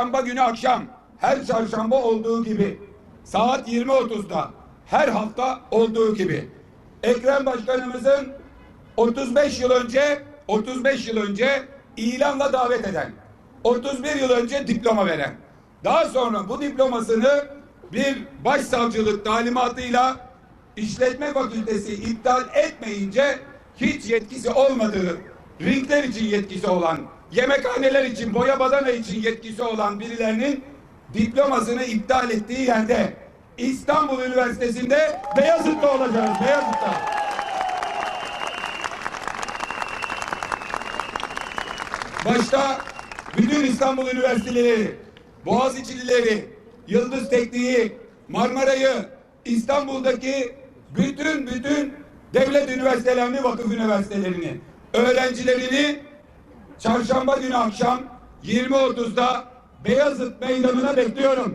çarşamba günü akşam her çarşamba olduğu gibi saat 20.30'da her hafta olduğu gibi. Ekrem Başkanımızın 35 yıl önce 35 yıl önce ilanla davet eden 31 yıl önce diploma veren daha sonra bu diplomasını bir başsavcılık talimatıyla işletme fakültesi iptal etmeyince hiç yetkisi olmadığı ringler için yetkisi olan yemekhaneler için boya badana için yetkisi olan birilerinin diplomasını iptal ettiği yerde İstanbul Üniversitesi'nde Beyazıt'ta olacağız. Beyazıt'ta. Başta bütün İstanbul Üniversiteleri, Boğaziçi'lileri, Yıldız Tekniği, Marmara'yı, İstanbul'daki bütün bütün devlet üniversitelerini, vakıf üniversitelerini, öğrencilerini çarşamba günü akşam 20.30'da Beyazıt Meydanı'na bekliyorum.